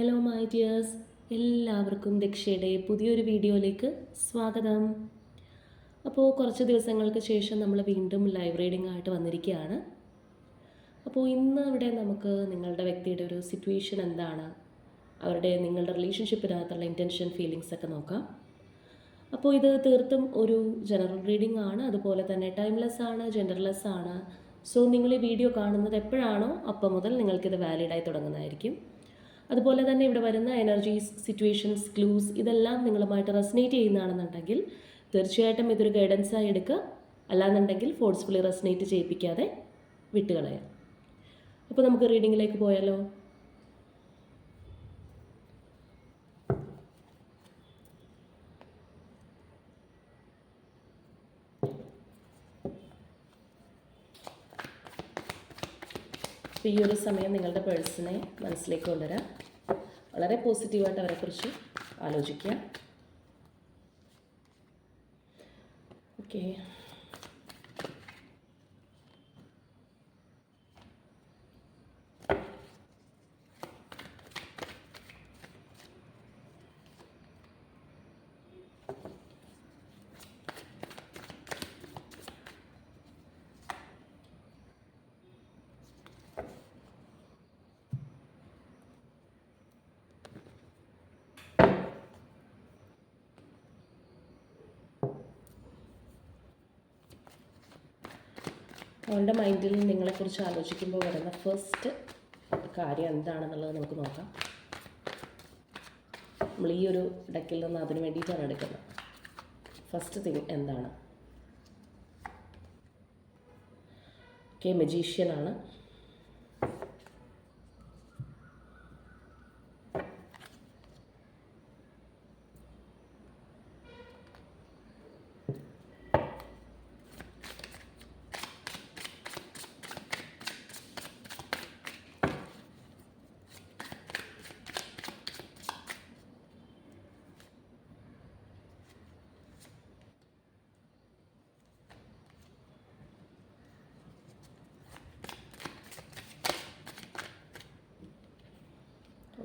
Hello my dears എല്ലാവർക്കും ദക്ഷയുടെ പുതിയൊരു വീഡിയോയിലേക്ക് സ്വാഗതം. അപ്പോൾ കുറച്ച് ദിവസങ്ങൾക്ക് ശേഷം നമ്മൾ വീണ്ടും ലൈവ് റീഡിംഗ് ആയിട്ട് വന്നിരിക്കുകയാണ്. അപ്പോൾ ഇന്ന് ഇവിടെ നമുക്ക് നിങ്ങളുടെ വ്യക്തിയുടെ ഒരു സിറ്റുവേഷൻ എന്താണ്? അവരുടെ നിങ്ങളുടെ റിലേഷൻഷിപ്പിനകത്തുള്ള ഇന്റൻഷൻ ഫീലിങ്സ് ഒക്കെ നോക്കാം. അപ്പോൾ ഇത് തീർത്തും ഒരു ജനറൽ റീഡിംഗ് ആണ്. അതുപോലെ തന്നെ ടൈംലെസ് ആണ് ജെൻഡർലെസ് ആണ്. സോ നിങ്ങൾ ഈ വീഡിയോ കാണുന്നത് എപ്പോഴാണോ അപ്പം മുതൽ നിങ്ങൾക്കിത് വാലിഡായി തുടങ്ങുന്നതായിരിക്കും. അതുപോലെ തന്നെ ഇവിടെ വരുന്ന എനർജീസ് സിറ്റുവേഷൻസ് ക്ലൂസ് ഇതെല്ലാം നിങ്ങളുമായിട്ട് റെസനേറ്റ് ചെയ്യുന്നതാണെന്നുണ്ടെങ്കിൽ തീർച്ചയായിട്ടും ഇതൊരു ഗൈഡൻസായി എടുക്കുക. അല്ലാന്നുണ്ടെങ്കിൽ ഫോഴ്സ്ഫുള്ളി റെസനേറ്റ് ചെയ്യിപ്പിക്കാതെ വിട്ടുകളയാം അപ്പോൾ നമുക്ക് റീഡിങ്ങിലേക്ക് പോയാലോ? അപ്പോൾ ഈ ഒരു സമയം നിങ്ങളുടെ പേഴ്സണെ മനസ്സിലേക്ക് കൊണ്ടുവരാം. വളരെ പോസിറ്റീവായിട്ട് അവരെക്കുറിച്ച് ആലോചിക്കുക ഓക്കെ അവളുടെ മൈൻഡിൽ നിങ്ങളെക്കുറിച്ച് ആലോചിക്കുമ്പോൾ വരുന്ന ഫസ്റ്റ് കാര്യം എന്താണെന്നുള്ളത് നമുക്ക് നോക്കാം. നമ്മൾ ഈ ഒരു ഡെക്കിൽ നിന്ന് അതിന് വേണ്ടിയിട്ടാണ് എടുക്കുന്നത്. ഫസ്റ്റ് തിങ് എന്താണ്? Okay മജീഷ്യനാണ്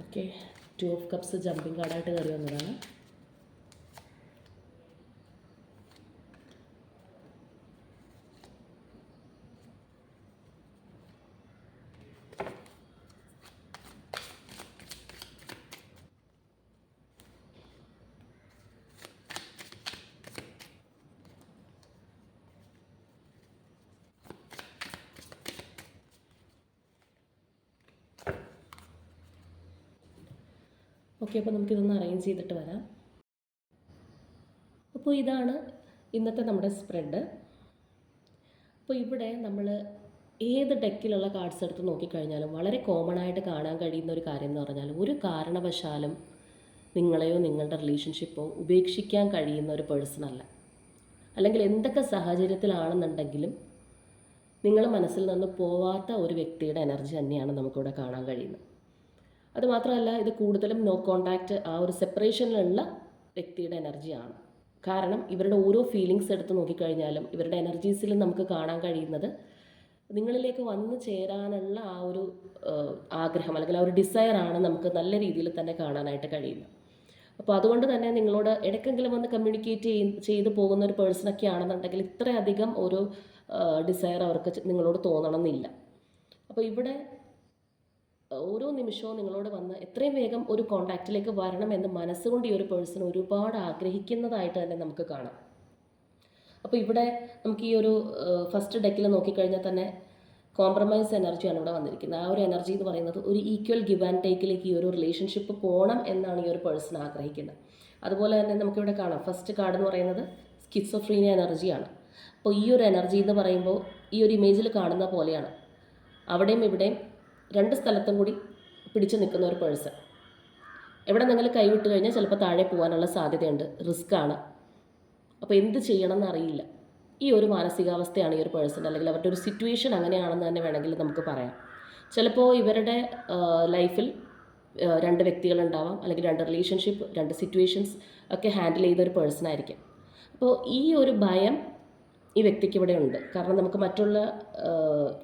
okay two of cups jumping കാർഡായിട്ട് കയറി വന്നതാണ്. ഓക്കെ അപ്പോൾ നമുക്കിതൊന്ന് അറേഞ്ച് ചെയ്തിട്ട് വരാം. അപ്പോൾ ഇതാണ് ഇന്നത്തെ നമ്മുടെ സ്പ്രെഡ് അപ്പോൾ ഇവിടെ നമ്മൾ ഏത് ഡെക്കിലുള്ള കാർഡ്സ് എടുത്ത് നോക്കിക്കഴിഞ്ഞാലും വളരെ കോമൺ ആയിട്ട് കാണാൻ കഴിയുന്ന ഒരു കാര്യം എന്ന് പറഞ്ഞാൽ ഒരു കാരണവശാലും നിങ്ങളെയോ നിങ്ങളുടെ റിലേഷൻഷിപ്പോ ഉപേക്ഷിക്കാൻ കഴിയുന്ന ഒരു പേഴ്സൺ അല്ല. അല്ലെങ്കിൽ എന്തൊക്കെ സാഹചര്യത്തിലാണെന്നുണ്ടെങ്കിലും നിങ്ങൾ മനസ്സിൽ നിന്ന് പോവാത്ത ഒരു വ്യക്തിയുടെ എനർജി തന്നെയാണ് നമുക്കിവിടെ കാണാൻ കഴിയുന്നത്. അതുമാത്രമല്ല ഇത് കൂടുതലും നോ കോണ്ടാക്റ്റ് ആ ഒരു സെപ്പറേഷനിലുള്ള വ്യക്തിയുടെ എനർജിയാണ് കാരണം ഇവരുടെ ഓരോ ഫീലിങ്സ് എടുത്ത് നോക്കിക്കഴിഞ്ഞാലും ഇവരുടെ എനർജീസിൽ നമുക്ക് കാണാൻ കഴിയുന്നത് നിങ്ങളിലേക്ക് വന്നു ചേരാനുള്ള ആ ഒരു ആഗ്രഹം അല്ലെങ്കിൽ ആ ഒരു ഡിസയറാണ് നമുക്ക് നല്ല രീതിയിൽ തന്നെ കാണാനായിട്ട് കഴിയുന്നത്. അപ്പോൾ അതുകൊണ്ട് തന്നെ നിങ്ങളോട് ഇടയ്ക്കെങ്കിലും വന്ന് കമ്മ്യൂണിക്കേറ്റ് ചെയ്ത് ചെയ്ത് പോകുന്ന ഒരു പേഴ്സണൊക്കെ ആണെന്നുണ്ടെങ്കിൽ ഇത്രയധികം ഒരു ഡിസയർ അവർക്ക് നിങ്ങളോട് തോന്നണമെന്നില്ല. അപ്പോൾ ഇവിടെ ഓരോ നിമിഷവും നിങ്ങളോട് വന്ന് എത്രയും വേഗം ഒരു കോണ്ടാക്റ്റിലേക്ക് വരണം എന്ന് മനസ്സുകൊണ്ട് ഈ ഒരു പേഴ്സൺ ഒരുപാട് ആഗ്രഹിക്കുന്നതായിട്ട് തന്നെ നമുക്ക് കാണാം. അപ്പോൾ ഇവിടെ നമുക്ക് ഈ ഒരു ഫസ്റ്റ് ഡെക്കിൽ നോക്കിക്കഴിഞ്ഞാൽ തന്നെ കോംപ്രമൈസ് എനർജിയാണ് ഇവിടെ വന്നിരിക്കുന്നത്. ആ ഒരു എനർജി എന്ന് പറയുന്നത് ഒരു ഈക്വൽ ഗിവ് ആൻഡ് ടേക്കിലേക്ക് ഈ ഒരു റിലേഷൻഷിപ്പ് പോകണം എന്നാണ് ഈ ഒരു പേഴ്സൺ ആഗ്രഹിക്കുന്നത്. അതുപോലെ തന്നെ നമുക്കിവിടെ കാണാം. ഫസ്റ്റ് കാർഡ് എന്ന് പറയുന്നത് സ്കിറ്റ്സോഫ്രീനിയ എനർജിയാണ് അപ്പോൾ ഈ ഒരു എനർജി എന്ന് പറയുമ്പോൾ ഈ ഒരു ഇമേജിൽ കാണുന്ന പോലെയാണ്. അവിടെയും ഇവിടെയും രണ്ട് സ്ഥലത്തും കൂടി പിടിച്ചു നിൽക്കുന്ന ഒരു പേഴ്സൺ എവിടെ നിങ്ങൾ കൈവിട്ട് കഴിഞ്ഞാൽ ചിലപ്പോൾ താഴെ പോകാനുള്ള സാധ്യതയുണ്ട്. റിസ്ക് ആണ്. അപ്പോൾ എന്ത് ചെയ്യണം എന്നറിയില്ല. ഈ ഒരു മാനസികാവസ്ഥയാണ് ഈ ഒരു പേഴ്സൺ അല്ലെങ്കിൽ അവരുടെ ഒരു സിറ്റുവേഷൻ അങ്ങനെയാണെന്ന് തന്നെ വേണമെങ്കിൽ നമുക്ക് പറയാം. ചിലപ്പോൾ ഇവരുടെ ലൈഫിൽ രണ്ട് വ്യക്തികളുണ്ടാവാം അല്ലെങ്കിൽ രണ്ട് റിലേഷൻഷിപ്പ് രണ്ട് സിറ്റുവേഷൻസ് ഒക്കെ ഹാൻഡിൽ ചെയ്ത ഒരു പേഴ്സൺ ആയിരിക്കും. അപ്പോൾ ഈ ഒരു ഭയം ഈ വ്യക്തിക്ക് ഇവിടെ ഉണ്ട്. കാരണം നമുക്ക് മറ്റുള്ള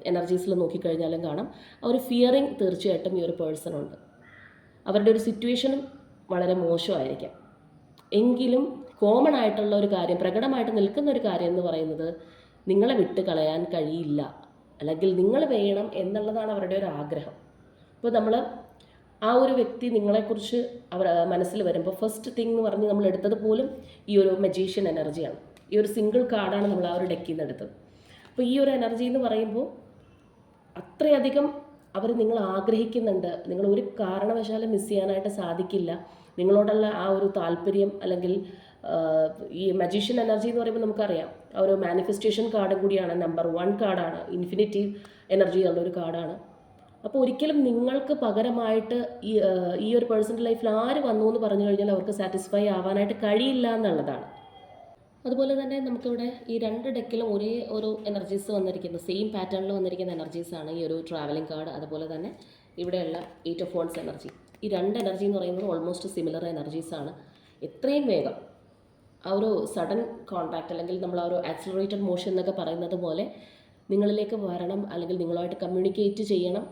എനർജീസിൽ നോക്കിക്കഴിഞ്ഞാലും കാണാം ആ ഒരു ഫിയറിങ് തീർച്ചയായിട്ടും ഈ ഒരു പേഴ്സണുണ്ട് അവരുടെ ഒരു സിറ്റുവേഷനും വളരെ മോശമായിരിക്കാം. എങ്കിലും കോമൺ ആയിട്ടുള്ള ഒരു കാര്യം പ്രകടമായിട്ട് നിൽക്കുന്ന ഒരു കാര്യം എന്ന് പറയുന്നത് നിങ്ങളെ വിട്ട് കളയാൻ കഴിയില്ല. അല്ലെങ്കിൽ നിങ്ങൾ വേണം എന്നുള്ളതാണ് അവരുടെ ഒരു ആഗ്രഹം. ഇപ്പോൾ നമ്മൾ ആ ഒരു വ്യക്തി നിങ്ങളെക്കുറിച്ച് അവർ മനസ്സിൽ വരുമ്പോൾ ഫസ്റ്റ് തിങ് എന്ന് പറഞ്ഞ് നമ്മൾ എടുത്തത് പോലും ഈ ഒരു മജീഷ്യൻ എനർജിയാണ് ഈ ഒരു സിംഗിൾ കാർഡാണ് നമ്മൾ ആ ഒരു ഡെക്കിൽ നിന്ന് എടുത്തത്. അപ്പോൾ ഈ ഒരു എനർജി എന്ന് പറയുമ്പോൾ അത്രയധികം അവർ നിങ്ങൾ ആഗ്രഹിക്കുന്നുണ്ട്. നിങ്ങൾ ഒരു കാരണവശാലും മിസ് ചെയ്യാനായിട്ട് സാധിക്കില്ല. നിങ്ങളോടുള്ള ആ ഒരു താല്പര്യം അല്ലെങ്കിൽ ഈ മജീഷ്യൻ എനർജി എന്ന് പറയുമ്പോൾ നമുക്കറിയാം. ഒരു മാനിഫെസ്റ്റേഷൻ കാർഡ് കൂടിയാണ് നമ്പർ വൺ കാർഡാണ് ഇൻഫിനിറ്റീവ് എനർജി ഉള്ള ഒരു കാർഡാണ് അപ്പോൾ ഒരിക്കലും നിങ്ങൾക്ക് പകരമായിട്ട് ഈ ഈ ഒരു പേഴ്സണൽ ലൈഫിൽ ആര് വന്നു എന്ന് പറഞ്ഞു കഴിഞ്ഞാൽ അവർക്ക് സാറ്റിസ്ഫൈ ആവാനായിട്ട് കഴിയില്ല എന്നുള്ളതാണ്. അതുപോലെ തന്നെ നമുക്കിവിടെ ഈ രണ്ട് ഡെക്കിലും ഒരേ ഒരു എനർജീസ് വന്നിരിക്കുന്ന. സെയിം പാറ്റേണിൽ വന്നിരിക്കുന്ന എനർജീസാണ് ഈ ഒരു ട്രാവലിംഗ് കാർഡ് അതുപോലെ തന്നെ ഇവിടെയുള്ള എയ്റ്റ് ഓഫ് ഫോൺസ് എനർജി ഈ രണ്ട് എനർജി എന്ന് പറയുന്നത് ഓൾമോസ്റ്റ് സിമിലർ എനർജീസ് ആണ്. എത്രയും വേഗം ആ ഒരു സഡൻ കോൺടാക്റ്റ് അല്ലെങ്കിൽ നമ്മൾ ആ ഒരു ആക്സിലറേറ്റഡ് മോഷൻ എന്നൊക്കെ പറയുന്നത് പോലെ നിങ്ങളിലേക്ക് വരണം അല്ലെങ്കിൽ നിങ്ങളുമായിട്ട് കമ്മ്യൂണിക്കേറ്റ് ചെയ്യണം.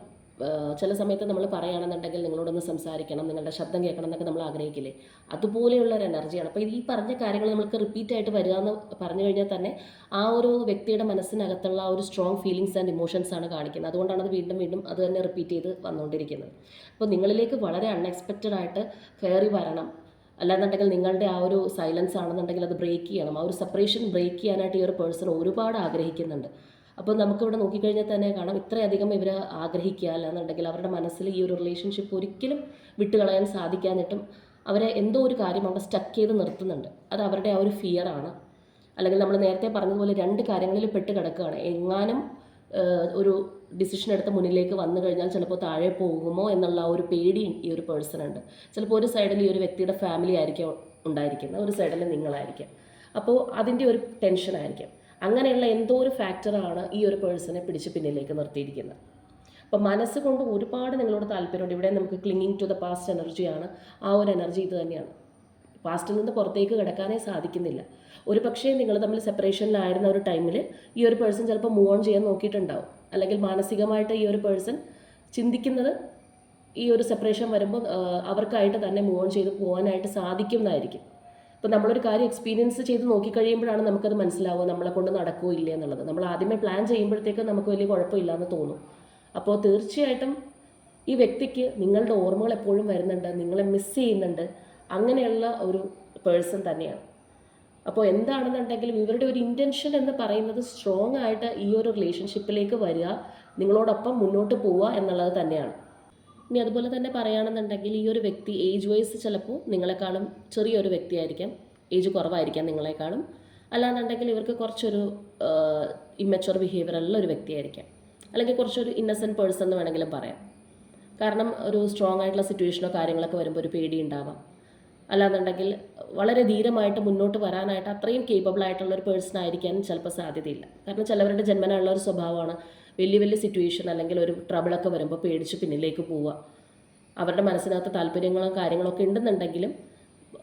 ചില സമയത്ത് നമ്മൾ പറയുകയാണെന്നുണ്ടെങ്കിൽ നിങ്ങളോടൊന്ന് സംസാരിക്കണം നിങ്ങളുടെ ശബ്ദം കേൾക്കണം എന്നൊക്കെ നമ്മൾ ആഗ്രഹിക്കില്ലേ? അതുപോലെയുള്ള ഒരു എനർജിയാണ്. അപ്പോൾ ഈ പറഞ്ഞ കാര്യങ്ങൾ നമുക്ക് റിപ്പീറ്റ് ആയിട്ട് വരിക എന്ന് പറഞ്ഞു കഴിഞ്ഞാൽ തന്നെ ആ ഒരു വ്യക്തിയുടെ മനസ്സിനകത്തുള്ള ആ ഒരു സ്ട്രോങ് ഫീലിങ്സ് ആൻഡ് ഇമോഷൻസ് ആണ് കാണിക്കുന്നത്. അതുകൊണ്ടാണ് അത് വീണ്ടും വീണ്ടും അത് തന്നെ റിപ്പീറ്റ് ചെയ്ത് വന്നുകൊണ്ടിരിക്കുന്നത്. അപ്പോൾ നിങ്ങളിലേക്ക് വളരെ അൺഎക്സ്പെക്റ്റഡ് ആയിട്ട് കയറി വരണം. അല്ലാന്നുണ്ടെങ്കിൽ നിങ്ങളുടെ ആ ഒരു സൈലൻസ് ആണെന്നുണ്ടെങ്കിൽ അത് ബ്രേക്ക് ചെയ്യണം. ആ ഒരു സെപ്പറേഷൻ ബ്രേക്ക് ചെയ്യാനായിട്ട് ഈ ഒരു പേഴ്സൺ ഒരുപാട് ആഗ്രഹിക്കുന്നുണ്ട്. അപ്പോൾ നമുക്കിവിടെ നോക്കിക്കഴിഞ്ഞാൽ തന്നെ കാണാം ഇത്രയധികം ഇവർ ആഗ്രഹിക്കുക അല്ലാന്നുണ്ടെങ്കിൽ അവരുടെ മനസ്സിൽ ഈ ഒരു റിലേഷൻഷിപ്പ് ഒരിക്കലും വിട്ടുകളയാൻ സാധിക്കാഞ്ഞിട്ടും അവരെ എന്തോ ഒരു കാര്യം അവിടെ സ്റ്റക്ക് ചെയ്ത് നിർത്തുന്നുണ്ട്. അത് അവരുടെ ആ ഒരു ഫിയറാണ് അല്ലെങ്കിൽ നമ്മൾ നേരത്തെ പറഞ്ഞതുപോലെ രണ്ട് കാര്യങ്ങളിൽ പെട്ട് കിടക്കുകയാണ്. എങ്ങാനും ഒരു ഡിസിഷൻ എടുത്ത് മുന്നിലേക്ക് വന്നു കഴിഞ്ഞാൽ ചിലപ്പോൾ താഴെ പോകുമോ എന്നുള്ള ഒരു പേടി ഈ ഒരു പേഴ്സണുണ്ട് ചിലപ്പോൾ ഒരു സൈഡിൽ ഈ ഒരു വ്യക്തിയുടെ ഫാമിലി ആയിരിക്കും ഉണ്ടായിരിക്കുന്നത് ഒരു സൈഡിൽ നിങ്ങളായിരിക്കാം. അപ്പോൾ അതിന്റെ ഒരു ടെൻഷനായിരിക്കും അങ്ങനെയുള്ള എന്തോ ഒരു ഫാക്ടറാണ് ഈ ഒരു പേഴ്സണെ പിടിച്ച് പിന്നിലേക്ക് നിർത്തിയിരിക്കുന്നത്. അപ്പോൾ മനസ്സുകൊണ്ട് ഒരുപാട് നിങ്ങളോട് താല്പര്യമുണ്ട്. ഇവിടെ നമുക്ക് ക്ലിങ്ങിങ് ടു ദ പാസ്റ്റ് എനർജിയാണ് ആ ഒരു എനർജി ഇത് തന്നെയാണ്. പാസ്റ്റിൽ നിന്ന് പുറത്തേക്ക് കിടക്കാനേ സാധിക്കുന്നില്ല. ഒരു പക്ഷേ നിങ്ങൾ തമ്മിൽ സെപ്പറേഷനിലായിരുന്ന ഒരു ടൈമിൽ ഈ ഒരു പേഴ്സൺ ചിലപ്പോൾ മൂവ് ഓൺ ചെയ്യാൻ നോക്കിയിട്ടുണ്ടാവും. അല്ലെങ്കിൽ മാനസികമായിട്ട് ഈ ഒരു പേഴ്സൺ ചിന്തിക്കുന്നത് ഈ ഒരു സെപ്പറേഷൻ വരുമ്പോൾ അവർക്കായിട്ട് തന്നെ മൂവ് ഓൺ ചെയ്ത് പോകാനായിട്ട് സാധിക്കുന്നതായിരിക്കും ഇപ്പോൾ നമ്മളൊരു കാര്യം എക്സ്പീരിയൻസ് ചെയ്ത് നോക്കിക്കഴിയുമ്പോഴാണ് നമുക്കത് മനസ്സിലാവുക നമ്മളെ കൊണ്ട് നടക്കുമോ ഇല്ല എന്നുള്ളത്. നമ്മൾ ആദ്യമേ പ്ലാൻ ചെയ്യുമ്പോഴത്തേക്ക് നമുക്ക് വലിയ കുഴപ്പമില്ല എന്ന് തോന്നും. അപ്പോൾ തീർച്ചയായിട്ടും ഈ വ്യക്തിക്ക് നിങ്ങളുടെ ഓർമ്മകൾ എപ്പോഴും വരുന്നുണ്ട് നിങ്ങളെ മിസ് ചെയ്യുന്നുണ്ട് അങ്ങനെയുള്ള ഒരു പേഴ്സൺ തന്നെയാണ്. അപ്പോൾ എന്താണെന്നുണ്ടെങ്കിലും ഇവരുടെ ഒരു ഇന്റൻഷൻ എന്ന് പറയുന്നത് സ്ട്രോങ് ആയിട്ട് ഈ ഒരു റിലേഷൻഷിപ്പിലേക്ക് വരിക നിങ്ങളോടൊപ്പം മുന്നോട്ട് പോവുക എന്നുള്ളത് തന്നെയാണ്. ഇനി അതുപോലെ തന്നെ പറയുകയാണെന്നുണ്ടെങ്കിൽ ഈ ഒരു വ്യക്തി ഏജ് വൈസ് ചിലപ്പോൾ നിങ്ങളെക്കാളും ചെറിയൊരു വ്യക്തിയായിരിക്കാം. ഏജ് കുറവായിരിക്കാം നിങ്ങളെക്കാളും. അല്ലാന്നുണ്ടെങ്കിൽ ഇവർക്ക് കുറച്ചൊരു ഇമ്മച്ചുവർ ബിഹേവിയർ ഉള്ള ഒരു വ്യക്തിയായിരിക്കാം. അല്ലെങ്കിൽ കുറച്ചൊരു ഇന്നസെന്റ് പേഴ്സൺ എന്ന് വേണമെങ്കിലും പറയാം. കാരണം ഒരു സ്ട്രോങ് ആയിട്ടുള്ള സിറ്റുവേഷനോ കാര്യങ്ങളൊക്കെ വരുമ്പോൾ ഒരു പേടി ഉണ്ടാവാം. അല്ലാന്നുണ്ടെങ്കിൽ വളരെ ധീരമായിട്ട് മുന്നോട്ട് വരാനായിട്ട് അത്രയും കേപ്പബിൾ ആയിട്ടുള്ള ഒരു പേഴ്സൺ ആയിരിക്കാനും ചിലപ്പോൾ സാധ്യതയില്ല. കാരണം ചിലവരുടെ ജന്മനുള്ള ഒരു സ്വഭാവമാണ് വലിയ വലിയ സിറ്റുവേഷൻ അല്ലെങ്കിൽ ഒരു ട്രബിളൊക്കെ വരുമ്പോൾ പേടിച്ച് പിന്നിലേക്ക് പോവുക. അവരുടെ മനസ്സിനകത്ത് താല്പര്യങ്ങളും കാര്യങ്ങളൊക്കെ ഉണ്ടെന്നുണ്ടെങ്കിലും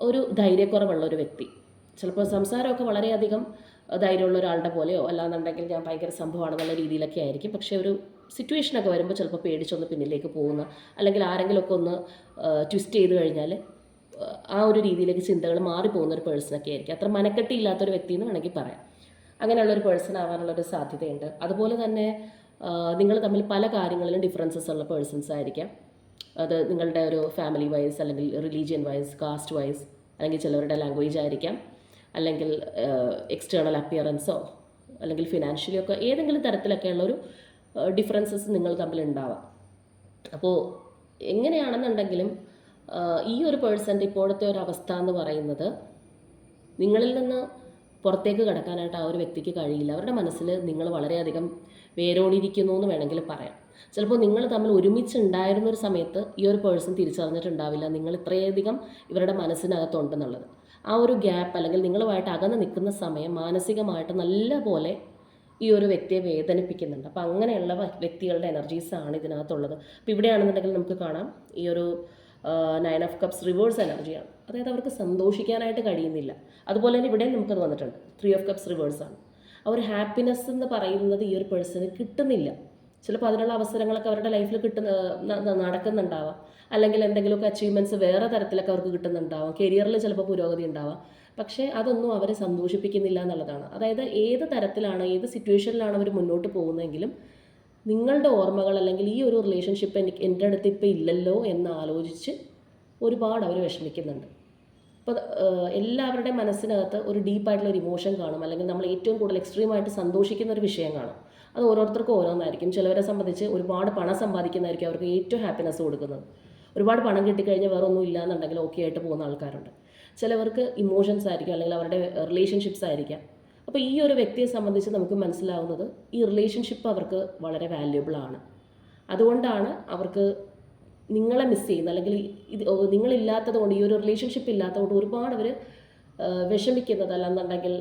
ഒരു ധൈര്യക്കുറവുള്ള ഒരു വ്യക്തി. ചിലപ്പോൾ സംസാരമൊക്കെ വളരെയധികം ധൈര്യമുള്ള ഒരാളുടെ പോലെയോ അല്ലാന്നുണ്ടെങ്കിൽ ഞാൻ ഭയങ്കര സംഭവമാണെന്നുള്ള രീതിയിലൊക്കെ ആയിരിക്കും. പക്ഷേ ഒരു സിറ്റുവേഷനൊക്കെ വരുമ്പോൾ ചിലപ്പോൾ പേടിച്ചൊന്ന് പിന്നിലേക്ക് പോകുന്ന അല്ലെങ്കിൽ ആരെങ്കിലുമൊക്കെ ഒന്ന് ട്വിസ്റ്റ് ചെയ്ത് കഴിഞ്ഞാൽ ആ ഒരു രീതിയിലേക്ക് ചിന്തകൾ മാറിപ്പോകുന്ന ഒരു പേഴ്സണൊക്കെ ആയിരിക്കും. അത്ര മനക്കെട്ടിയില്ലാത്തൊരു വ്യക്തി എന്ന് വേണമെങ്കിൽ പറയാം. അങ്ങനെയുള്ളൊരു പേഴ്സൺ ആവാനുള്ളൊരു സാധ്യതയുണ്ട്. അതുപോലെ തന്നെ നിങ്ങൾ തമ്മിൽ പല കാര്യങ്ങളിലും ഡിഫറൻസസ് ഉള്ള പേഴ്സൺസ് ആയിരിക്കാം. അത് നിങ്ങളുടെ ഒരു ഫാമിലി വൈസ് അല്ലെങ്കിൽ റിലീജിയൻ വൈസ് കാസ്റ്റ് വൈസ് അല്ലെങ്കിൽ ചിലവരുടെ ലാംഗ്വേജ് ആയിരിക്കാം. അല്ലെങ്കിൽ എക്സ്റ്റേണൽ അപ്പിയറൻസോ അല്ലെങ്കിൽ ഫിനാൻഷ്യലി ഒക്കെ ഏതെങ്കിലും തരത്തിലൊക്കെയുള്ളൊരു ഡിഫറൻസസ് നിങ്ങൾ തമ്മിൽ ഉണ്ടാവാം. അപ്പോൾ എങ്ങനെയാണെന്നുണ്ടെങ്കിലും ഈ ഒരു പേഴ്സന്റെ ഇപ്പോഴത്തെ ഒരു അവസ്ഥ എന്ന് പറയുന്നത് നിങ്ങളിൽ നിന്ന് പുറത്തേക്ക് കടക്കാനായിട്ട് ആ ഒരു വ്യക്തിക്ക് കഴിയില്ല. അവരുടെ മനസ്സിൽ നിങ്ങൾ വളരെയധികം വേരോടിയിരിക്കുന്നു എന്ന് വേണമെങ്കിൽ പറയാം. ചിലപ്പോൾ നിങ്ങൾ തമ്മിൽ ഒരുമിച്ച് ഉണ്ടായിരുന്ന ഒരു സമയത്ത് ഈ ഒരു പേഴ്സൺ തിരിച്ചറിഞ്ഞിട്ടുണ്ടാവില്ല. നിങ്ങൾ ഇത്രയധികം ഇവരുടെ മനസ്സിനകത്തുണ്ടെന്നുള്ളത്. ആ ഒരു ഗ്യാപ്പ് അല്ലെങ്കിൽ നിങ്ങളുമായിട്ട് അകന്ന് നിൽക്കുന്ന സമയം മാനസികമായിട്ട് നല്ല പോലെ ഈ ഒരു വ്യക്തിയെ വേദനിപ്പിക്കുന്നുണ്ട്. അപ്പോൾ അങ്ങനെയുള്ള വ്യക്തികളുടെ എനർജീസാണ് ഇതിനകത്തുള്ളത്. അപ്പോൾ ഇവിടെയാണെന്നുണ്ടെങ്കിൽ നമുക്ക് കാണാം. ഈ ഒരു നയൻ ഓഫ് കപ്സ് റിവേഴ്സ് എനർജിയാണ് അതായത് അവർക്ക് സന്തോഷിക്കാനായിട്ട് കഴിയുന്നില്ല. അതുപോലെ തന്നെ ഇവിടെ നമുക്കത് വന്നിട്ടുണ്ട്. ത്രീ ഓഫ് കപ്സ് റിവേഴ്സ് ആണ്. ആ ഒരു ഹാപ്പിനെസ് എന്ന് പറയുന്നത് ഈ ഒരു പേഴ്സണ് കിട്ടുന്നില്ല. ചിലപ്പോൾ അതിനുള്ള അവസരങ്ങളൊക്കെ അവരുടെ ലൈഫിൽ കിട്ടുന്ന നടക്കുന്നുണ്ടാവാം. അല്ലെങ്കിൽ എന്തെങ്കിലുമൊക്കെ അച്ചീവ്മെന്റ്സ് വേറെ തരത്തിലൊക്കെ അവർക്ക് കിട്ടുന്നുണ്ടാവാം. കരിയറിൽ ചിലപ്പോൾ പുരോഗതി ഉണ്ടാവാം. പക്ഷേ അതൊന്നും അവരെ സന്തോഷിപ്പിക്കുന്നില്ല എന്നുള്ളതാണ്. അതായത് ഏത് തരത്തിലാണ് ഏത് സിറ്റുവേഷനിലാണ് അവർ മുന്നോട്ട് പോകുന്നതെങ്കിലും നിങ്ങളുടെ ഓർമ്മകൾ അല്ലെങ്കിൽ ഈ ഒരു റിലേഷൻഷിപ്പ് എനിക്ക് എന്റെ അടുത്ത് ഇപ്പോൾ ഇല്ലല്ലോ എന്ന് ആലോചിച്ച് ഒരുപാട് അവർ വിഷമിക്കുന്നുണ്ട്. അപ്പോൾ എല്ലാവരുടെ മനസ്സിനകത്ത് ഒരു ഡീപ്പായിട്ടുള്ള ഒരു ഇമോഷൻ കാണും. അല്ലെങ്കിൽ നമ്മൾ ഏറ്റവും കൂടുതൽ എക്സ്ട്രീമായിട്ട് സന്തോഷിക്കുന്ന ഒരു വിഷയം കാണും. അത് ഓരോരുത്തർക്കും ഓരോന്നായിരിക്കും. ചിലവരെ സംബന്ധിച്ച് ഒരുപാട് പണം സമ്പാദിക്കുന്നതായിരിക്കും അവർക്ക് ഏറ്റവും ഹാപ്പിനെസ് കൊടുക്കുന്നത്. ഒരുപാട് പണം കിട്ടിക്കഴിഞ്ഞാൽ വേറെ ഒന്നും ഇല്ല എന്നുണ്ടെങ്കിൽ ഓക്കെ ആയിട്ട് പോകുന്ന ആൾക്കാരുണ്ട്. ചിലവർക്ക് ഇമോഷൻസ് ആയിരിക്കും അല്ലെങ്കിൽ അവരുടെ റിലേഷൻഷിപ്സ് ആയിരിക്കാം. അപ്പോൾ ഈ ഒരു വ്യക്തിയെ സംബന്ധിച്ച് നമുക്ക് മനസ്സിലാവുന്നത് ഈ റിലേഷൻഷിപ്പ് അവർക്ക് വളരെ വാല്യുബിൾ ആണ്. അതുകൊണ്ടാണ് അവർക്ക് നിങ്ങളെ മിസ് ചെയ്യുന്നത് അല്ലെങ്കിൽ ഇത് നിങ്ങളില്ലാത്തത് കൊണ്ട് ഈ ഒരു റിലേഷൻഷിപ്പ് ഇല്ലാത്തതുകൊണ്ട് ഒരുപാട് അവർ വിഷമിക്കുന്നത് അല്ലെന്നുണ്ടെങ്കിൽ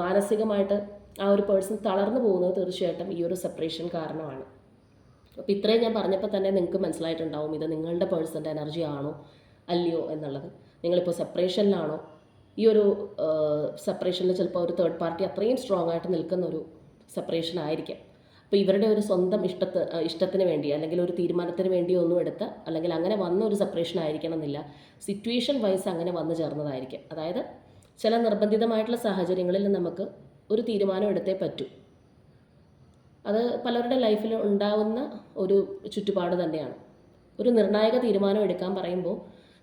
മാനസികമായിട്ട് ആ ഒരു പേഴ്സൺ തളർന്നു പോകുന്നത് തീർച്ചയായിട്ടും ഈ ഒരു സെപ്പറേഷൻ കാരണമാണ്. അപ്പോൾ ഇത്രയും ഞാൻ പറഞ്ഞപ്പോൾ തന്നെ നിങ്ങൾക്ക് മനസ്സിലായിട്ടുണ്ടാവും ഇത് നിങ്ങളുടെ പേഴ്സന്റെ എനർജി ആണോ അല്ലയോ എന്നുള്ളത്. നിങ്ങളിപ്പോൾ സെപ്പറേഷനിലാണോ ഈ ഒരു സെപ്പറേഷനിൽ ചിലപ്പോൾ ഒരു തേർഡ് പാർട്ടി അത്രയും സ്ട്രോങ് ആയിട്ട് നിൽക്കുന്ന ഒരു സെപ്പറേഷൻ ആയിരിക്കാം. അപ്പോൾ ഇവരുടെ ഒരു സ്വന്തം ഇഷ്ടത്ത് ഇഷ്ടത്തിന് വേണ്ടി അല്ലെങ്കിൽ ഒരു തീരുമാനത്തിന് വേണ്ടി ഒന്നും എടുത്ത് അല്ലെങ്കിൽ അങ്ങനെ വന്ന ഒരു സെപ്പറേഷൻ ആയിരിക്കണം എന്നില്ല. സിറ്റുവേഷൻ വൈസ് അങ്ങനെ വന്നു ചേർന്നതായിരിക്കും. അതായത് ചില നിർബന്ധിതമായിട്ടുള്ള സാഹചര്യങ്ങളിൽ നമുക്ക് ഒരു തീരുമാനം എടുത്തേ പറ്റൂ. അത് പലരുടെ ലൈഫിൽ ഉണ്ടാവുന്ന ഒരു ചുറ്റുപാട് തന്നെയാണ്. ഒരു നിർണായക തീരുമാനം എടുക്കാൻ പറയുമ്പോൾ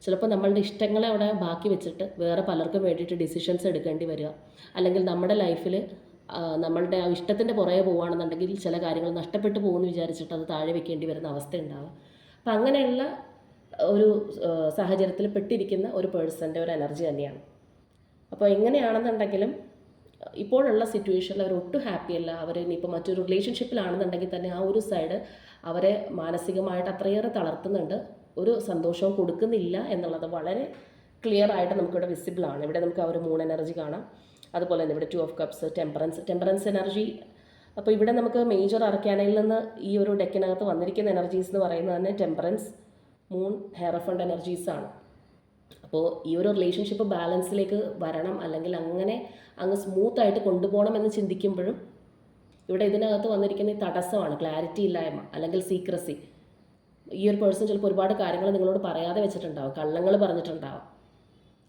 ചിലപ്പോൾ നമ്മളുടെ ഇഷ്ടങ്ങളെ അവിടെ ബാക്കി വെച്ചിട്ട് വേറെ പലർക്കും വേണ്ടിയിട്ട് ഡിസിഷൻസ് എടുക്കേണ്ടി വരിക. അല്ലെങ്കിൽ നമ്മുടെ ലൈഫിൽ നമ്മളുടെ ഇഷ്ടത്തിന്റെ പുറകെ പോവുകയാണെന്നുണ്ടെങ്കിൽ ചില കാര്യങ്ങൾ നഷ്ടപ്പെട്ടു പോകുമെന്ന് വിചാരിച്ചിട്ട് അത് താഴെ വെക്കേണ്ടി വരുന്ന അവസ്ഥ ഉണ്ടാവുക അപ്പം അങ്ങനെയുള്ള ഒരു സാഹചര്യത്തിൽ പെട്ടിരിക്കുന്ന ഒരു പേഴ്സന്റെ ഒരു എനർജി തന്നെയാണ്. അപ്പോൾ എങ്ങനെയാണെന്നുണ്ടെങ്കിലും ഇപ്പോഴുള്ള സിറ്റുവേഷനിൽ അവർ ഒട്ടും ഹാപ്പി അല്ല. അവർ ഇനിയിപ്പോൾ മറ്റൊരു റിലേഷൻഷിപ്പിലാണെന്നുണ്ടെങ്കിൽ തന്നെ ആ ഒരു സൈഡ് അവരെ മാനസികമായിട്ട് അത്രയേറെ തളർത്തുന്നുണ്ട്. ഒരു സന്തോഷവും കൊടുക്കുന്നില്ല എന്നുള്ളത് വളരെ ക്ലിയർ ആയിട്ട് നമുക്കിവിടെ വിസിബിൾ ആണ്. ഇവിടെ നമുക്ക് ആ ഒരു മൂൺ എനർജി കാണാം. അതുപോലെ തന്നെ ഇവിടെ two of cups temperance temperance energy അപ്പോൾ ഇവിടെ നമുക്ക് മേജർ അറക്കാനയിൽ നിന്ന് ഈ ഒരു ഡെക്കിനകത്ത് വന്നിരിക്കുന്ന എനർജീസ് എന്ന് പറയുന്നത് തന്നെ ടെമ്പറൻസ് മൂൺ എനർജീസ് ആണ്. അപ്പോൾ ഈ ഒരു റിലേഷൻഷിപ്പ് ബാലൻസിലേക്ക് വരണം അല്ലെങ്കിൽ അങ്ങനെ അങ്ങ് സ്മൂത്തായിട്ട് കൊണ്ടുപോകണം എന്ന് ചിന്തിക്കുമ്പോഴും ഇവിടെ ഇതിനകത്ത് വന്നിരിക്കുന്ന ഈ തടസ്സമാണ് ക്ലാരിറ്റി ഇല്ലായ്മ അല്ലെങ്കിൽ സീക്രസി ഈ ഒരു പേഴ്സൺ ചിലപ്പോൾ ഒരുപാട് കാര്യങ്ങൾ നിങ്ങളോട് പറയാതെ വെച്ചിട്ടുണ്ടാവും കള്ളങ്ങൾ പറഞ്ഞിട്ടുണ്ടാവും.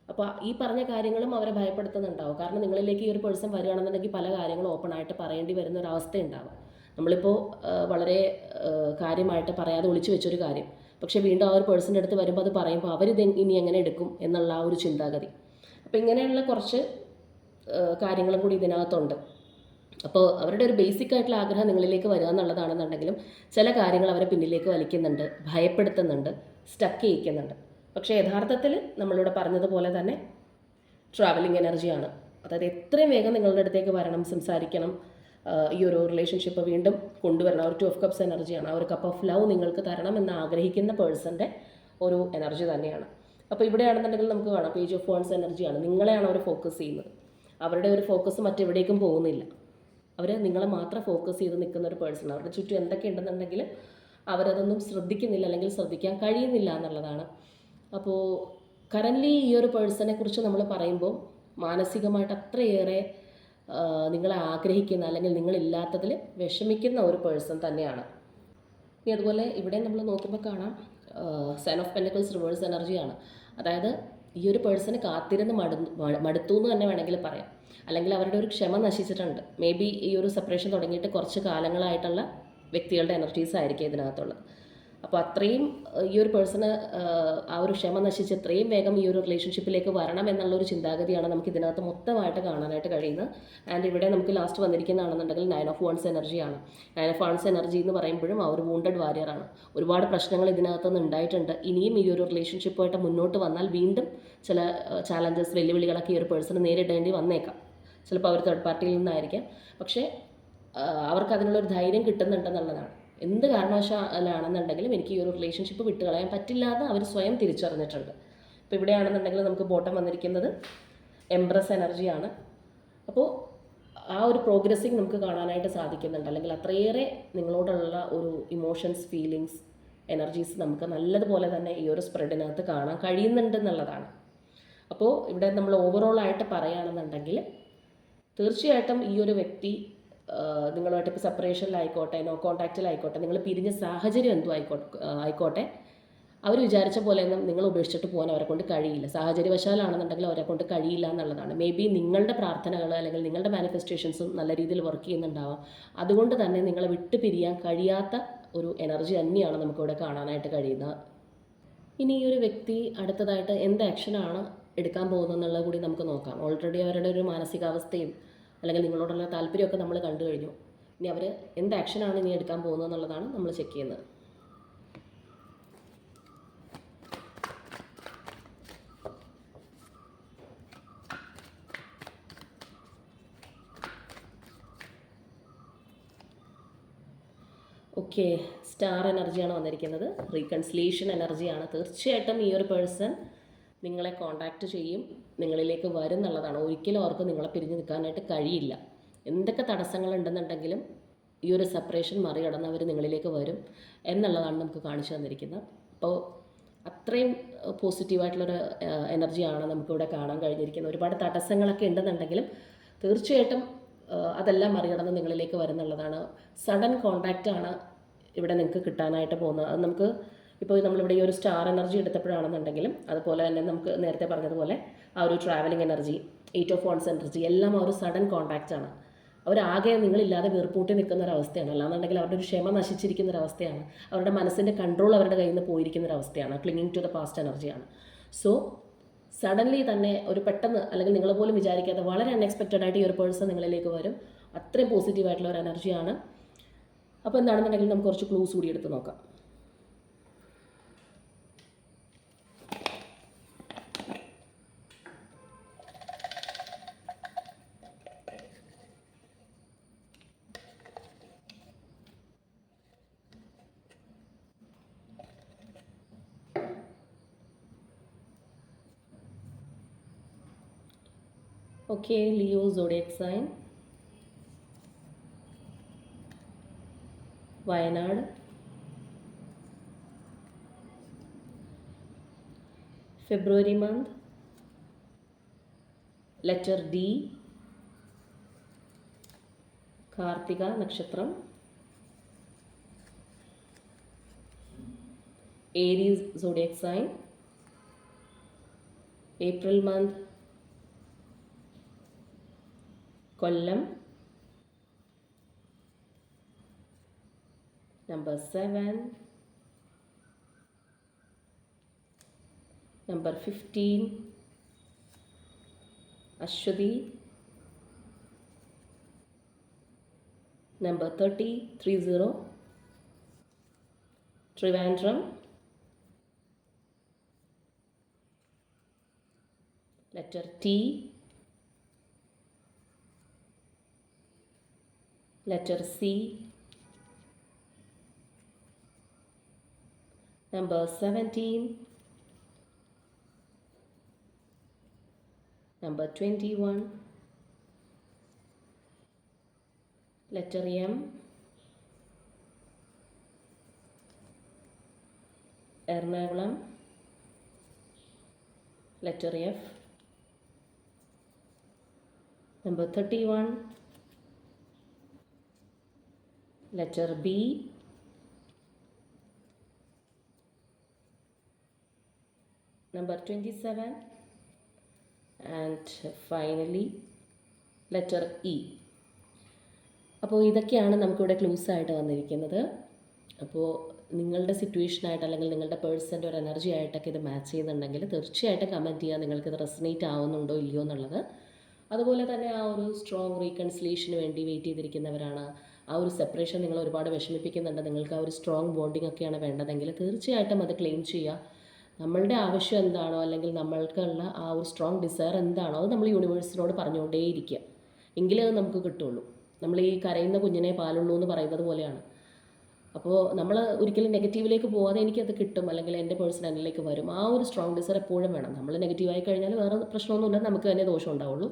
അപ്പോൾ ഈ പറഞ്ഞ കാര്യങ്ങളും അവരെ ഭയപ്പെടുത്തുന്നുണ്ടാവും. കാരണം നിങ്ങളിലേക്ക് ഈ ഒരു പേഴ്സൺ വരികയാണെന്നുണ്ടെങ്കിൽ പല കാര്യങ്ങളും ഓപ്പൺ ആയിട്ട് പറയേണ്ടി വരുന്ന ഒരു അവസ്ഥ ഉണ്ടാവും നമ്മളിപ്പോൾ വളരെ കാര്യമായിട്ട് പറയാതെ ഒളിച്ചു വെച്ചൊരു കാര്യം. പക്ഷെ വീണ്ടും ആ ഒരു പേഴ്സന്റെ അടുത്ത് വരുമ്പോൾ അത് പറയുമ്പോൾ അവരിത് ഇനി എങ്ങനെ എടുക്കും എന്നുള്ള ആ ഒരു ചിന്താഗതി. അപ്പോൾ ഇങ്ങനെയുള്ള കുറച്ച് കാര്യങ്ങളും കൂടി ഇതിനകത്തുണ്ട്. അപ്പോൾ അവരുടെ ഒരു ബേസിക് ആയിട്ടുള്ള ആഗ്രഹം നിങ്ങളിലേക്ക് വരിക എന്നുള്ളതാണെന്നുണ്ടെങ്കിലും ചില കാര്യങ്ങൾ അവരെ പിന്നിലേക്ക് വലിക്കുന്നുണ്ട് ഭയപ്പെടുത്തുന്നുണ്ട് സ്റ്റക്ക് ചെയ്യിക്കുന്നുണ്ട്. പക്ഷേ യഥാർത്ഥത്തിൽ നമ്മളിവിടെ പറഞ്ഞതുപോലെ തന്നെ ട്രാവലിംഗ് എനർജിയാണ് അതായത് എത്രയും വേഗം നിങ്ങളുടെ അടുത്തേക്ക് വരണം സംസാരിക്കണം. ഈ ഒരു റിലേഷൻഷിപ്പ് വീണ്ടും കൊണ്ടുവരണം. ഒരു ടു ഓഫ് കപ്സ് എനർജിയാണ് ആ ഒരു കപ്പ് ഓഫ് ലവ് നിങ്ങൾക്ക് തരണം എന്ന് ആഗ്രഹിക്കുന്ന പേഴ്സന്റെ ഒരു എനർജി തന്നെയാണ്. അപ്പോൾ ഇവിടെയാണെന്നുണ്ടെങ്കിൽ നമുക്ക് കാണാം. പേജ് ഓഫ് ഫോൺസ് എനർജിയാണ് നിങ്ങളെയാണ് അവർ ഫോക്കസ് ചെയ്യുന്നത്. അവരുടെ ഒരു ഫോക്കസ് മറ്റെവിടേക്കും പോകുന്നില്ല. അവർ നിങ്ങളെ മാത്രം ഫോക്കസ് ചെയ്ത് നിൽക്കുന്ന ഒരു പേഴ്സൺ അവരുടെ ചുറ്റും എന്തൊക്കെ ഉണ്ടെന്നുണ്ടെങ്കിൽ അവരതൊന്നും ശ്രദ്ധിക്കുന്നില്ല അല്ലെങ്കിൽ ശ്രദ്ധിക്കാൻ കഴിയുന്നില്ല എന്നുള്ളതാണ് അപ്പോൾ കറന്റ്ലി ഈ ഒരു പേഴ്സണെ കുറിച്ച് നമ്മൾ പറയുമ്പോൾ മാനസികമായിട്ട് അത്രയേറെ നിങ്ങളെ ആഗ്രഹിക്കുന്ന അല്ലെങ്കിൽ നിങ്ങളില്ലാത്തതിൽ വിഷമിക്കുന്ന ഒരു പേഴ്സൺ തന്നെയാണ്. ഇനി അതുപോലെ ഇവിടെ നമ്മൾ നോക്കുമ്പോൾ കാണാം സൈൻ ഓഫ് പെൻഡക്കൽസ് റിവേഴ്സ് എനർജിയാണ് അതായത് ഈ ഒരു പേഴ്സണ് കാത്തിരുന്ന് മടു മടുത്തു എന്ന് തന്നെ വേണമെങ്കിൽ പറയാം. അല്ലെങ്കിൽ അവരുടെ ഒരു ക്ഷമ നശിച്ചിട്ടുണ്ട്. മേ ബി ഈ ഒരു സെപ്പറേഷൻ തുടങ്ങിയിട്ട് കുറച്ച് കാലങ്ങളായിട്ടുള്ള വ്യക്തികളുടെ എനർജീസ് ആയിരിക്കും ഇതിനകത്തുള്ളത്. അപ്പോൾ അത്രയും ഈ ഒരു പേഴ്സണ് ആ ഒരു ക്ഷമ നശിച്ച് എത്രയും വേഗം ഈ ഒരു റിലേഷൻഷിപ്പിലേക്ക് വരണം എന്നുള്ള ഒരു ചിന്താഗതിയാണ് നമുക്ക് ഇതിനകത്ത് മൊത്തമായിട്ട് കാണാനായിട്ട് കഴിയുന്നത്. ആൻഡ് ഇവിടെ നമുക്ക് ലാസ്റ്റ് വന്നിരിക്കുന്നതാണെന്നുണ്ടെങ്കിൽ നയൻ ഓഫ് വൺസ് എനർജിയാണ് നയൻ ഓഫ് വൺസ് എനർജി എന്ന് പറയുമ്പോഴും ആ ഒരു വൂണ്ടഡ് വാരിയറാണ് ഒരുപാട് പ്രശ്നങ്ങൾ ഇതിനകത്ത് നിന്ന് ഉണ്ടായിട്ടുണ്ട്. ഇനിയും ഈ ഒരു റിലേഷൻഷിപ്പുമായിട്ട് മുന്നോട്ട് വന്നാൽ വീണ്ടും ചില ചാലഞ്ചസ് വെല്ലുവിളികളൊക്കെ ഈ ഒരു പേഴ്സണ് നേരിടേണ്ടി വന്നേക്കാം. ചിലപ്പോൾ അവർ തേർഡ് പാർട്ടിയിൽ നിന്നായിരിക്കാം. പക്ഷേ അവർക്ക് അതിനുള്ളൊരു ധൈര്യം കിട്ടുന്നുണ്ടെന്നുള്ളതാണ്. എന്ത് കാരണവശാലാണെന്നുണ്ടെങ്കിലും എനിക്ക് ഈ ഒരു റിലേഷൻഷിപ്പ് വിട്ടുകളയാൻ പറ്റില്ല എന്ന് അവർ സ്വയം തിരിച്ചറിഞ്ഞിട്ടുണ്ട്. ഇപ്പോൾ ഇവിടെയാണെന്നുണ്ടെങ്കിൽ നമുക്ക് ബോട്ടം വന്നിരിക്കുന്നത് എംബ്രസ് എനർജിയാണ് അപ്പോൾ ആ ഒരു പ്രോഗ്രസ്സിങ് നമുക്ക് കാണാനായിട്ട് സാധിക്കുന്നുണ്ട്. അല്ലെങ്കിൽ അത്രയേറെ നിങ്ങളോടുള്ള ഒരു ഇമോഷൻസ് ഫീലിങ്സ് എനർജീസ് നമുക്ക് നല്ലതുപോലെ തന്നെ ഈ ഒരു സ്പ്രെഡിനകത്ത് കാണാൻ കഴിയുന്നുണ്ട് എന്നുള്ളതാണ്. അപ്പോൾ ഇവിടെ നമ്മൾ ഓവറോൾ ആയിട്ട് പറയുകയാണെന്നുണ്ടെങ്കിൽ തീർച്ചയായിട്ടും ഈ ഒരു വ്യക്തി നിങ്ങളുമായിട്ട് ഇപ്പോൾ സെപ്പറേഷനിലായിക്കോട്ടെ നോ കോൺടാക്റ്റിലായിക്കോട്ടെ നിങ്ങൾ പിരിഞ്ഞ സാഹചര്യം എന്തോ ആയിക്കോട്ടെ ആയിക്കോട്ടെ അവർ വിചാരിച്ച പോലെയൊന്നും നിങ്ങൾ ഉപേക്ഷിച്ചിട്ട് പോകാൻ അവരെ കൊണ്ട് കഴിയില്ല. സാഹചര്യവശാലാണെന്നുണ്ടെങ്കിൽ അവരെ കൊണ്ട് കഴിയില്ല എന്നുള്ളതാണ്. മേ ബി നിങ്ങളുടെ പ്രാർത്ഥനകൾ അല്ലെങ്കിൽ നിങ്ങളുടെ മാനിഫെസ്റ്റേഷൻസും നല്ല രീതിയിൽ വർക്ക് ചെയ്യുന്നുണ്ടാവാം. അതുകൊണ്ട് തന്നെ നിങ്ങളെ വിട്ടു പിരിയാൻ കഴിയാത്ത ഒരു എനർജി തന്നെയാണ് നമുക്കിവിടെ കാണാനായിട്ട് കഴിയുന്നത്. ഇനി ഈ ഒരു വ്യക്തി അടുത്തതായിട്ട് എന്ത് ആക്ഷനാണ് എടുക്കാൻ പോകുന്നത് എന്നുള്ളത് കൂടി നമുക്ക് നോക്കാം. ഓൾറെഡി അവരുടെ ഒരു മാനസികാവസ്ഥയും അല്ലെങ്കിൽ നിങ്ങളോടുള്ള താല്പര്യമൊക്കെ നമ്മൾ കണ്ടു കഴിഞ്ഞു. ഇനി അവർ എന്ത് ആക്ഷനാണ് ഇനി എടുക്കാൻ പോകുന്നത് എന്നുള്ളതാണ് നമ്മൾ ചെക്ക് ചെയ്യുന്നത്. ഓക്കെ സ്റ്റാർ എനർജിയാണ് വന്നിരിക്കുന്നത്. റീകൺസിലേഷൻ എനർജിയാണ് തീർച്ചയായിട്ടും ഈ ഒരു പേഴ്സൺ നിങ്ങളെ കോണ്ടാക്ട് ചെയ്യും നിങ്ങളിലേക്ക് വരും എന്നുള്ളതാണ്. ഒരിക്കലും അവർക്ക് നിങ്ങളെ പിരിഞ്ഞു നിൽക്കാനായിട്ട് കഴിയില്ല. എന്തൊക്കെ തടസ്സങ്ങളുണ്ടെന്നുണ്ടെങ്കിലും ഈ ഒരു സെപ്പറേഷൻ മറികടന്ന് അവർ നിങ്ങളിലേക്ക് വരും എന്നുള്ളതാണ് നമുക്ക് കാണിച്ചു തന്നിരിക്കുന്നത്. അപ്പോൾ അത്രയും പോസിറ്റീവായിട്ടുള്ളൊരു എനർജിയാണ് നമുക്കിവിടെ കാണാൻ കഴിഞ്ഞിരിക്കുന്നത്. ഒരുപാട് തടസ്സങ്ങളൊക്കെ ഉണ്ടെന്നുണ്ടെങ്കിലും തീർച്ചയായിട്ടും അതെല്ലാം മറികടന്ന് നിങ്ങളിലേക്ക് വരുന്നുള്ളതാണ് സഡൻ കോണ്ടാക്റ്റാണ് ഇവിടെ നിങ്ങൾക്ക് കിട്ടാനായിട്ട് പോകുന്നത്. അത് നമുക്ക് ഇപ്പോൾ നമ്മളിവിടെ ഈ ഒരു സ്റ്റാർ എനർജി എടുത്തപ്പോഴാണെന്നുണ്ടെങ്കിലും അതുപോലെ തന്നെ നമുക്ക് നേരത്തെ പറഞ്ഞതുപോലെ ആ ഒരു ട്രാവലിംഗ് എനർജി എയ്റ്റ് ഓഫ് ഫോൺസ് എനർജി എല്ലാം ആ ഒരു സഡൻ കോൺടാക്റ്റ് ആണ്. അവരാകെ നിങ്ങളില്ലാതെ വീർപ്പൂട്ടി നിൽക്കുന്ന ഒരു അവസ്ഥയാണ് അല്ലാന്നുണ്ടെങ്കിൽ അവരുടെ ഒരു ക്ഷമ നശിച്ചിരിക്കുന്ന ഒരു അവസ്ഥയാണ് അവരുടെ മനസ്സിന്റെ കൺട്രോൾ അവരുടെ കയ്യിൽ നിന്ന് പോയിരിക്കുന്ന ഒരു അവസ്ഥയാണ് ക്ലിങ്ങിങ് ടു ദ പാസ്റ്റ് എനർജിയാണ് സോ സഡൻലി തന്നെ ഒരു പെട്ടെന്ന് അല്ലെങ്കിൽ നിങ്ങൾ പോലും വിചാരിക്കാത്ത വളരെ അൺഎക്സ്പെക്റ്റഡ് ആയിട്ട് ഈ ഒരു പേഴ്സൺ നിങ്ങളിലേക്ക് വരും. അത്രയും പോസിറ്റീവ് ആയിട്ടുള്ള ഒരു എനർജിയാണ് അപ്പോൾ എന്താണെന്നുണ്ടെങ്കിൽ നമുക്ക് കുറച്ച് ക്ലൂസ് കൂടി എടുത്ത് നോക്കാം. Okay, Leo zodiac sign Wayanad. February month. Letter D. Kartik नक्षत्र Aries zodiac sign April month. Column number 7 number 15 Ashwadi. Number 30 30 Trivandrum. Letter T. letter c number 17 number 21 letter m Ernakulam letter f number 31 Letter b number 27 and finally letter E അപ്പോൾ ഇതൊക്കെയാണ് നമുക്കിവിടെ clues ആയിട്ട് വന്നിരിക്കുന്നത്. അപ്പോൾ നിങ്ങളുടെ സിറ്റുവേഷനായിട്ട് അല്ലെങ്കിൽ നിങ്ങളുടെ പേഴ്സന്റെ ഒരു എനർജി ആയിട്ടൊക്കെ ഇത് മാച്ച് ചെയ്യുന്നുണ്ടെങ്കിൽ തീർച്ചയായിട്ടും കമന്റ് ചെയ്യുക നിങ്ങൾക്കിത് റെസനേറ്റ് ആവുന്നുണ്ടോ ഇല്ലയോ എന്നുള്ളത്. അതുപോലെ തന്നെ ആ ഒരു സ്ട്രോങ് റീകൺസിലേഷന് വേണ്ടി വെയിറ്റ് ചെയ്തിരിക്കുന്നവരാണ് ആ ഒരു സെപ്പറേഷൻ നിങ്ങൾ ഒരുപാട് വിഷമിപ്പിക്കുന്നുണ്ട്. നിങ്ങൾക്ക് ആ ഒരു സ്ട്രോങ് ബോണ്ടിങ് ഒക്കെയാണ് വേണ്ടതെങ്കിൽ തീർച്ചയായിട്ടും അത് ക്ലെയിം ചെയ്യുക. നമ്മളുടെ ആവശ്യം എന്താണോ അല്ലെങ്കിൽ നമ്മൾക്കുള്ള ആ ഒരു സ്ട്രോങ് ഡിസയർ എന്താണോ അത് നമ്മൾ യൂണിവേഴ്സിനോട് പറഞ്ഞുകൊണ്ടേയിരിക്കുക. എങ്കിലേ അത് നമുക്ക് കിട്ടുള്ളൂ. നമ്മൾ ഈ കരയുന്ന കുഞ്ഞിനെ പാലുള്ളൂ എന്ന് പറയുന്നത് പോലെയാണ്. അപ്പോൾ നമ്മൾ ഒരിക്കലും നെഗറ്റീവിലേക്ക് പോകാതെ എനിക്കത് കിട്ടും അല്ലെങ്കിൽ എന്റെ പേഴ്സൺ എന്നിലേക്ക് വരും. ആ ഒരു സ്ട്രോങ് ഡിസയർ എപ്പോഴും വേണം. നമ്മൾ നെഗറ്റീവായി കഴിഞ്ഞാൽ വേറെ പ്രശ്നമൊന്നുമില്ല. നമുക്ക് തന്നെ ദോഷം ഉണ്ടാവുള്ളൂ.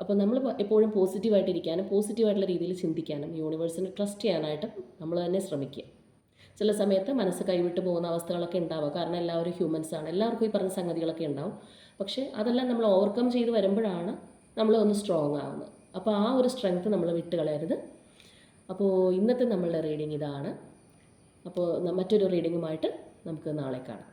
അപ്പോൾ നമ്മൾ എപ്പോഴും പോസിറ്റീവായിട്ടിരിക്കാനും പോസിറ്റീവായിട്ടുള്ള രീതിയിൽ ചിന്തിക്കാനും യൂണിവേഴ്സിനെ ട്രസ്റ്റ് ചെയ്യാനായിട്ട് നമ്മൾ തന്നെ ശ്രമിക്കുക. ചില സമയത്ത് മനസ്സ് കൈവിട്ട് പോകുന്ന അവസ്ഥകളൊക്കെ ഉണ്ടാവുക കാരണം എല്ലാവരും ഹ്യൂമൻസ് ആണ്. എല്ലാവർക്കും ഈ പറഞ്ഞ സംഗതികളൊക്കെ ഉണ്ടാവും. പക്ഷേ അതെല്ലാം നമ്മൾ ഓവർകം ചെയ്ത് വരുമ്പോഴാണ് നമ്മൾ ഒന്ന് സ്ട്രോങ് ആവുന്നത്. അപ്പോൾ ആ ഒരു സ്ട്രെങ്ത് നമ്മൾ വിട്ട് കളയരുത് അപ്പോൾ ഇന്നത്തെ നമ്മളുടെ റീഡിംഗ് ഇതാണ്. അപ്പോൾ മറ്റൊരു റീഡിങ്ങുമായിട്ട് നമുക്ക് നാളെ കാണാം.